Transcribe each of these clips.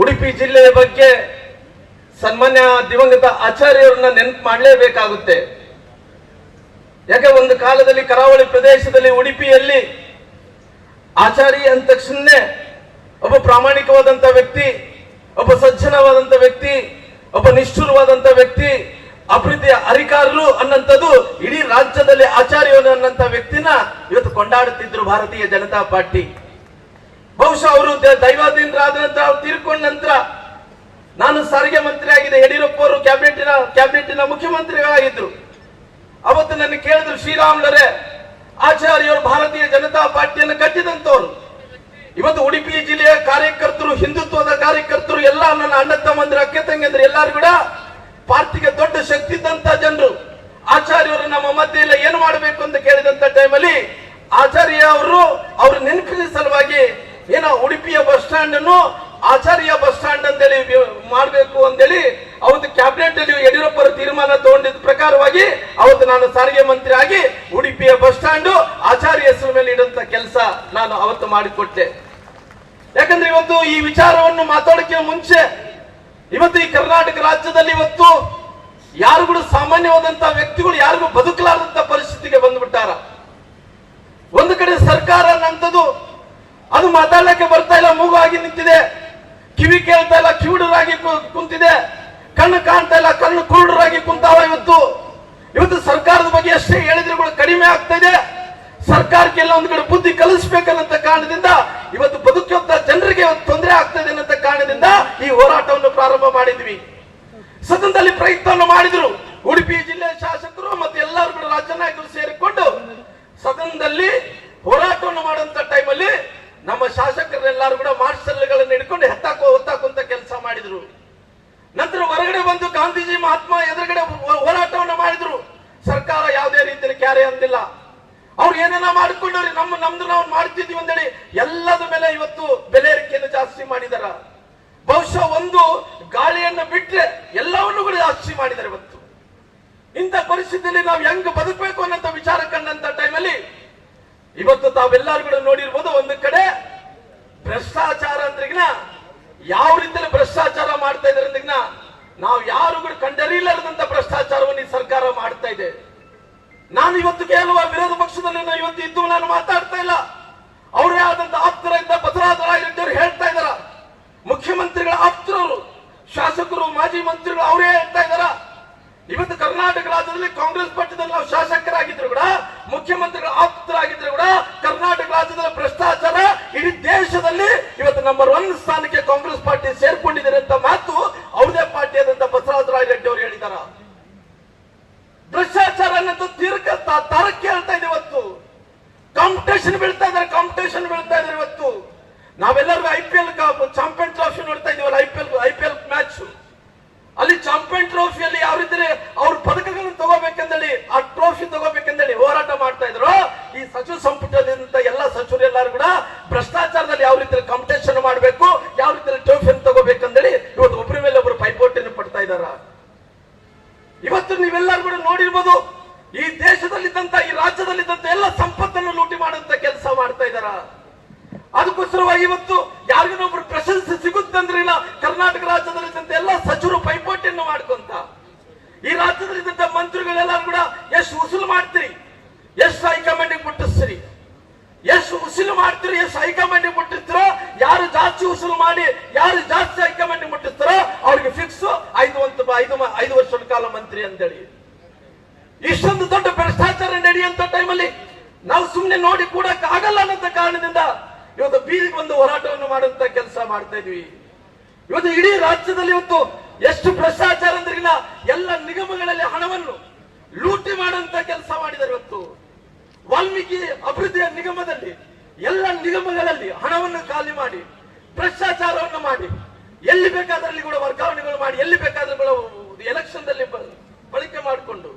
ಉಡುಪಿ ಜಿಲ್ಲೆಯ ಬಗ್ಗೆ ಸನ್ಮಾನ್ಯ ದಿವಂಗತ ಆಚಾರ್ಯರನ್ನ ನೆನಪು ಮಾಡಲೇಬೇಕಾಗುತ್ತೆ. ಯಾಕೆ ಒಂದು ಕಾಲದಲ್ಲಿ ಕರಾವಳಿ ಪ್ರದೇಶದಲ್ಲಿ ಉಡುಪಿಯಲ್ಲಿ ಆಚಾರಿ ಅಂದ ತಕ್ಷಣನೇ ಒಬ್ಬ ಪ್ರಾಮಾಣಿಕವಾದಂತ ವ್ಯಕ್ತಿ, ಒಬ್ಬ ಸಜ್ಜನವಾದಂತ ವ್ಯಕ್ತಿ, ಒಬ್ಬ ನಿಷ್ಠುರವಾದಂತ ವ್ಯಕ್ತಿ, ಅಭಿವೃದ್ಧಿಯ ಅರಿಕಾರರು ಅನ್ನಂತದ್ದು ಇಡೀ ರಾಜ್ಯದಲ್ಲಿ ಆಚಾರ್ಯರು ಅನ್ನಂತ ವ್ಯಕ್ತಿನ ಇವತ್ತು ಕೊಂಡಾಡುತ್ತಿದ್ರು ಭಾರತೀಯ ಜನತಾ ಪಾರ್ಟಿ. ಬಹುಶಃ ದೈವಾಧೀನರಾದ ನಂತರ ಅವ್ರು ತೀರ್ಕೊಂಡ ನಂತರ ನಾನು ಸಾರಿಗೆ ಮಂತ್ರಿ ಆಗಿದೆ ಯಡಿಯೂರಪ್ಪ ಅವರು ಮುಖ್ಯಮಂತ್ರಿಗಳಾಗಿದ್ರು. ಅವತ್ತು ನನ್ನ ಕೇಳಿದ್ರು, ಶ್ರೀರಾಮ್ಲರೇ ಆಚಾರ್ಯವರು ಭಾರತೀಯ ಜನತಾ ಪಾರ್ಟಿಯನ್ನು ಕಟ್ಟಿದಂತವ್ರು ಇವತ್ತು ಉಡುಪಿ ಜಿಲ್ಲೆಯ ಕಾರ್ಯಕರ್ತರು, ಹಿಂದುತ್ವದ ಕಾರ್ಯಕರ್ತರು ಎಲ್ಲ ನನ್ನ ಅಣ್ಣ ತಮ್ಮಂದ್ರೆ, ಅಕ್ಕ ತಂಗಿದ್ರು ಎಲ್ಲಾರು ಕೂಡ ಪಾರ್ಟಿಗೆ ದೊಡ್ಡ ಶಕ್ತಿ ಇದ್ದಂತ ಜನರು. ಆಚಾರ್ಯವರು ನಮ್ಮ ಮಧ್ಯೆ ಇಲ್ಲ, ಏನು ಮಾಡಬೇಕು ಅಂತ ಕೇಳಿದಂತ ಟೈಮಲ್ಲಿ ಆಚಾರ್ಯ ಅವರು ಅವ್ರ ನೆನಪಿನ ಏನೋ ಉಡುಪಿಯ ಬಸ್ ಸ್ಟ್ಯಾಂಡ್ ಅನ್ನು ಆಚಾರ್ಯ ಬಸ್ ಸ್ಟ್ಯಾಂಡ್ ಅಂತೇಳಿ ಮಾಡಬೇಕು ಅಂತೇಳಿ ಅವತ್ತು ಕ್ಯಾಬಿನೆಟ್ ಅಲ್ಲಿ ಯಡಿಯೂರಪ್ಪರ ತೀರ್ಮಾನ ತಗೊಂಡಿದ್ದ ಪ್ರಕಾರವಾಗಿ ಅವತ್ತು ನಾನು ಸಾರಿಗೆ ಮಂತ್ರಿ ಆಗಿ ಉಡುಪಿಯ ಬಸ್ ಸ್ಟ್ಯಾಂಡ್ ಆಚಾರ್ಯ ಹೆಸರು ಮೇಲೆ ಇಡುವಂತ ಕೆಲಸ ನಾನು ಅವತ್ತು ಮಾಡಿಕೊಟ್ಟೆ. ಯಾಕಂದ್ರೆ ಇವತ್ತು ಈ ವಿಚಾರವನ್ನು ಮಾತಾಡೋಕೆ ಮುಂಚೆ ಇವತ್ತು ಈ ಕರ್ನಾಟಕ ರಾಜ್ಯದಲ್ಲಿ ಇವತ್ತು ಯಾರು ಸಾಮಾನ್ಯವಾದಂತಹ ಸಾಮಾನ್ಯವಾದಂತ ವ್ಯಕ್ತಿಗಳು ಯಾರಿಗೂ ಬದುಕಲಾರದಂತ ಪರಿಸ್ಥಿತಿಗೆ ಬಂದ್ಬಿಟ್ಟಾರ. ಒಂದು ಕಡೆ ಸರ್ಕಾರ ಮಾತಾಡ್ಲಿಕ್ಕೆ ಬರ್ತಾ ಇಲ್ಲ ಮೂಗು ಆಗಿ ನಿಂತಿದೆ. ಕಿವಿ ಕೇಳ್ತಾ ಇಲ್ಲ, ಕಿವುಡರಾಗಿ ಕುಂತಿದೆ. ಕಣ್ಣು ಕಾಣ್ತಾ ಇಲ್ಲ, ಕಣ್ಣು ಕುರುಡರಾಗಿ ಕುಂತಾವ ಇವತ್ತು. ಇವತ್ತು ಸರ್ಕಾರದ ಬಗ್ಗೆ ಎಷ್ಟೇ ಹೇಳಿದ್ರು ಕೂಡ ಕಡಿಮೆ ಆಗ್ತಾ ಇದೆ. ಸರ್ಕಾರಕ್ಕೆಲ್ಲ ಒಂದು ಕಡೆ ಬುದ್ಧಿ ಕಲಿಸ್ಬೇಕನ್ನಂತ ಕಾರಣದಿಂದ ಇವತ್ತು ಬದುಕುವಂತ ಜನರಿಗೆ ತೊಂದರೆ ಆಗ್ತದೆ ಅನ್ನಂತ ಕಾರಣದಿಂದ ಈ ಹೋರಾಟವನ್ನು ಪ್ರಾರಂಭ ಮಾಡಿದ್ವಿ. ಸದನದಲ್ಲಿ ಪ್ರಯತ್ನವನ್ನು ಮಾಡಿದ್ರು. ಉಡುಪಿ ಜಿಲ್ಲೆಯ ಶಾಸಕರು ಮತ್ತೆ ಎಲ್ಲರೂ ಕೂಡ ರಾಜ್ಯ ನಾಯಕರು ಸೇರಿಕೊಂಡು ಸದನದಲ್ಲಿ ಹೋರಾಟವನ್ನು ಮಾಡುವಂತ ಟೈಮಲ್ಲಿ ನಮ್ಮ ಶಾಸಕರೆಲ್ಲರೂ ಕೂಡ ಮಾರ್ಷಲ್ಗಳನ್ನು ಹಿಡ್ಕೊಂಡು ಹೆತ್ತಾಕೋ ಹೊತ್ತಾಕುವಂತ ಕೆಲಸ ಮಾಡಿದ್ರು. ನಂತರ ಹೊರಗಡೆ ಬಂದು ಗಾಂಧೀಜಿ ಮಹಾತ್ಮ ಎದುರುಗಡೆ ಹೋರಾಟವನ್ನು ಮಾಡಿದ್ರು. ಸರ್ಕಾರ ಯಾವುದೇ ರೀತಿಯಲ್ಲಿ ಕ್ಯಾರೆ ಅಂದಿಲ್ಲ. ಅವ್ರು ಏನೇನ ಮಾಡಿಕೊಂಡವ್ರಿ? ನಮ್ಮ, ನಮ್ದು ನಾವು ಮಾಡ್ತಿದ್ವಿ ಅಂತೇಳಿ ಎಲ್ಲದ ಮೇಲೆ ಇವತ್ತು ಬೆಲೆ ಏರಿಕೆಯನ್ನು ಜಾಸ್ತಿ ಮಾಡಿದಾರ. ಬಹುಶಃ ಒಂದು ಗಾಳಿಯನ್ನು ಬಿಟ್ರೆ ಎಲ್ಲವನ್ನು ಕೂಡ ಜಾಸ್ತಿ ಮಾಡಿದ್ದಾರೆ ಇವತ್ತು. ಇಂಥ ಪರಿಸ್ಥಿತಿಯಲ್ಲಿ ನಾವು ಹೆಂಗ್ ಬದುಕಬೇಕು ಅನ್ನೋ ವಿಚಾರ ಕಂಡಂತ ಟೈಮಲ್ಲಿ ಇವತ್ತು ತಾವೆಲ್ಲರೂ ಕೂಡ ನೋಡಿರ್ಬೋದು ಒಂದು ಕಡೆ ಭ್ರಷ್ಟಾಚಾರ ಅಂದ್ರಿಗಿನ ಯಾವ ರೀತಿಯಲ್ಲಿ ಭ್ರಷ್ಟಾಚಾರ ಮಾಡ್ತಾ ಇದ್ದಾರೆ ಅಂದ್ರಿಗಿನ ನಾವು ಯಾರು ಕೂಡ ಕಂಡರಿಲಾರದಂತ ಭ್ರಷ್ಟಾಚಾರವನ್ನು ಈ ಸರ್ಕಾರ ಮಾಡ್ತಾ ಇದೆ. ನಾನು ಇವತ್ತು ಕೇಳುವ ವಿರೋಧ ಪಕ್ಷದಲ್ಲಿ ಇವತ್ತು ಇದ್ದು ನಾನು ಮಾತಾಡ್ತಾ ಇಲ್ಲ. ಅವರೇ ಆದಂತ ಆಪ್ತರಾಗಿದ್ದ ಬಸವರಾಜರಾಗಿದ್ದವರು ಹೇಳ್ತಾ ಇದಾರ ಮುಖ್ಯಮಂತ್ರಿಗಳ ಆಪ್ತರವರು, ಶಾಸಕರು, ಮಾಜಿ ಮಂತ್ರಿಗಳು ಅವರೇ ಹೇಳ್ತಾ ಇದ್ದಾರ? ಇವತ್ತು ಕರ್ನಾಟಕ ರಾಜ್ಯದಲ್ಲಿ ಕಾಂಗ್ರೆಸ್ ಪಕ್ಷದಲ್ಲಿ ನಾವು ಶಾಸಕರಾಗಿದ್ರು ಕೂಡ ಮುಖ್ಯಮಂತ್ರಿಗಳ ಅಂತ ಮಾತು ಅವ್ರದೇ ಪಾರ್ಟಿ ಆದಂತ ಬಸವರಾಜ ರೆಡ್ಡಿ ಅವರು ಹೇಳಿದಾರ. ಭ್ರಷ್ಟಾಚಾರ ಅನ್ನೋದು ತೀರ್ಕ ತರ ಹೇಳ್ತಾ ಇದೆ ಇವತ್ತು. ಕಾಂಪಿಟೇಷನ್ ಬೀಳ್ತಾ ಇದಾರೆ ಕಾಂಪಿಟೇಷನ್ ಬೀಳ್ತಾ ಇದಾರೆ ಇವತ್ತು. ನಾವೆಲ್ಲರೂ ಐ ಪಿ ಚಾಂಪಿಯನ್ ಟ್ರೋಫಿ ನೋಡ್ತಾ ಇದೀವಲ್ಲ I P L I P L match ಅಲ್ಲಿ ಚಾಂಪಿಯನ್ ಟ್ರೋಫಿಯಲ್ಲಿ ಯಾವ ಅವ್ರ ಪದಕಗಳನ್ನು ತಗೋಬೇಕಂದೇಳಿ ಆ ನೋಡಿರ್ಬೋದು, ಈ ದೇಶದಲ್ಲಿದ್ದಂತ, ಈ ರಾಜ್ಯದಲ್ಲಿದ್ದಂತ ಎಲ್ಲ ಸಂಪತ್ತನ್ನು ಲೂಟಿ ಮಾಡುವಂತ ಕೆಲಸ ಮಾಡ್ತಾ ಇದಾರ ಅದಕ್ಕೋಸ್ಕರ ಇವತ್ತು ಯಾರಿಗೊಬ್ರು ಪ್ರಶಂಸೆ ಸಿಗುತ್ತಂದ್ರೆ ಇಲ್ಲ, ಕರ್ನಾಟಕ ರಾಜ್ಯದಲ್ಲಿದ್ದಂತ ಎಲ್ಲ ಸಚಿವರು ಪೈಪೋಟಿಯನ್ನು ಮಾಡ್ಕೊಂತ. ಈ ರಾಜ್ಯದಲ್ಲಿದ್ದಂತ ಮಂತ್ರಿಗಳೆಲ್ಲರೂ ಕೂಡ, ಎಷ್ಟು ಉಸುಲು ಮಾಡ್ತೀರಿ? ಎಷ್ಟು ಹೈಕಮಾಂಡಿಗೆ ಮುಟ್ಟಿಸ್ತೀರಿ? ಎಷ್ಟು ಉಸಿಲು ಮಾಡ್ತೀರಿ? ಎಷ್ಟು ಹೈಕಮಾಂಡಿಗೆ ಮುಟ್ಟಿಸ್ತೀರೋ? ಯಾರು ಜಾಸ್ತಿ ಉಸಿಲು ಮಾಡಿ, ಯಾರು ಜಾಸ್ತಿ ಹೈಕಮಾಂಡಿಗೆ ಮುಟ್ಟಿಸ್ತಾರೋ? ಅವ್ರಿಗೆ ಫಿಕ್ಸ್ ಐದು, ಒಂದು, ಐದು ಐದು ವರ್ಷದ ಕಾಲ ಮಂತ್ರಿ ಅಂತೇಳಿ. ಇಷ್ಟೊಂದು ದೊಡ್ಡ ಭ್ರಷ್ಟಾಚಾರ ನಡೆಯುವಂತ ಟೈಮಲ್ಲಿ ನಾವು ಸುಮ್ಮನೆ ನೋಡಿ ಕೂಡಕ್ ಆಗಲ್ಲ ಅನ್ನೋ ಕಾರಣದಿಂದ ಇವತ್ತು ಬೀದಿಗೆ ಒಂದು ಹೋರಾಟವನ್ನು ಮಾಡುವಂತ ಕೆಲಸ ಮಾಡ್ತಾ ಇದ್ವಿ. ಇವತ್ತು ಇಡೀ ರಾಜ್ಯದಲ್ಲಿ ಇವತ್ತು ಎಷ್ಟು ಭ್ರಷ್ಟಾಚಾರ ಅಂದ್ರಿಗಿನ ಎಲ್ಲ ನಿಗಮಗಳಲ್ಲಿ ಹಣವನ್ನು ಲೂಟಿ ಮಾಡುವಂತ ಕೆಲಸ ಮಾಡಿದ್ದಾರೆ ಇವತ್ತು. ವಾಲ್ಮೀಕಿ ಅಭಿವೃದ್ಧಿಯ ನಿಗಮದಲ್ಲಿ ಎಲ್ಲ ನಿಗಮಗಳಲ್ಲಿ ಹಣವನ್ನು ಖಾಲಿ ಮಾಡಿ, ಭ್ರಷ್ಟಾಚಾರವನ್ನು ಮಾಡಿ, ಎಲ್ಲಿ ಬೇಕಾದ್ರಲ್ಲಿ ಕೂಡ ವರ್ಗಾವಣೆಗಳು ಮಾಡಿ, ಎಲ್ಲಿ ಬೇಕಾದ್ರೂ ಕೂಡ ಎಲೆಕ್ಷನ್ ದಲ್ಲಿ ಬಳಕೆ ಮಾಡಿಕೊಂಡು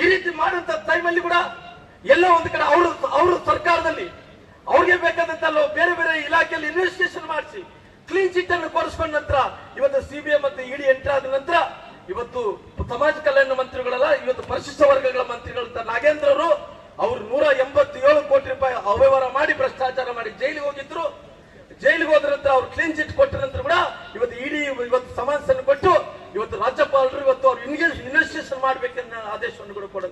ಈ ರೀತಿ ಮಾಡುವಂತ ಟೈಮಲ್ಲಿ ಕೂಡ ಎಲ್ಲ ಒಂದು ಕಡೆ ಅವರು ಅವರು ಸರ್ಕಾರದಲ್ಲಿ ಅವ್ರಿಗೆ ಬೇಕಾದಂತ ಬೇರೆ ಬೇರೆ ಇಲಾಖೆಯಲ್ಲಿ ಇನ್ವೆಸ್ಟಿಗೇಷನ್ ಮಾಡಿಸಿ ಕ್ಲೀನ್ ಚಿಟ್ ಅನ್ನು ಕೋರಿಸ್ಕೊಂಡ ನಂತರ ಇವತ್ತು ಸಿಬಿಐ ಮತ್ತು ಇಡಿ ಎಂಟ್ರಿ ಆದ ನಂತರ ಇವತ್ತು ಸಮಾಜ ಕಲ್ಯಾಣ ಮಂತ್ರಿಗಳಲ್ಲ, ಇವತ್ತು ಪರಿಶಿಷ್ಟ ವರ್ಗಗಳ ಮಂತ್ರಿಗಳಂತ ನಾಗೇಂದ್ರ ಅವರು ಅವರು ನೂರ ಎಂಬತ್ತೇಳು ಕೋಟಿ ರೂಪಾಯಿ ಅವ್ಯವಹಾರ ಮಾಡಿ ಭ್ರಷ್ಟಾಚಾರ ಮಾಡಿ ಜೈಲಿಗೆ ಹೋಗಿದ್ರು. ಜೈಲಿಗೆ ಹೋದ ನಂತರ ಅವ್ರು ಕ್ಲೀನ್ ಚಿಟ್ ಕೊಟ್ಟ ನಂತರ ಕೂಡ ರಾಜ್ಯಪಾಲರು ಇವತ್ತು ಅವ್ರು ಇನ್ವೆಸ್ಟಿಗೇಷನ್ ಮಾಡ್ಬೇಕೆನ್ನ ಆದೇಶವನ್ನು ಕೂಡ ಕೊಡ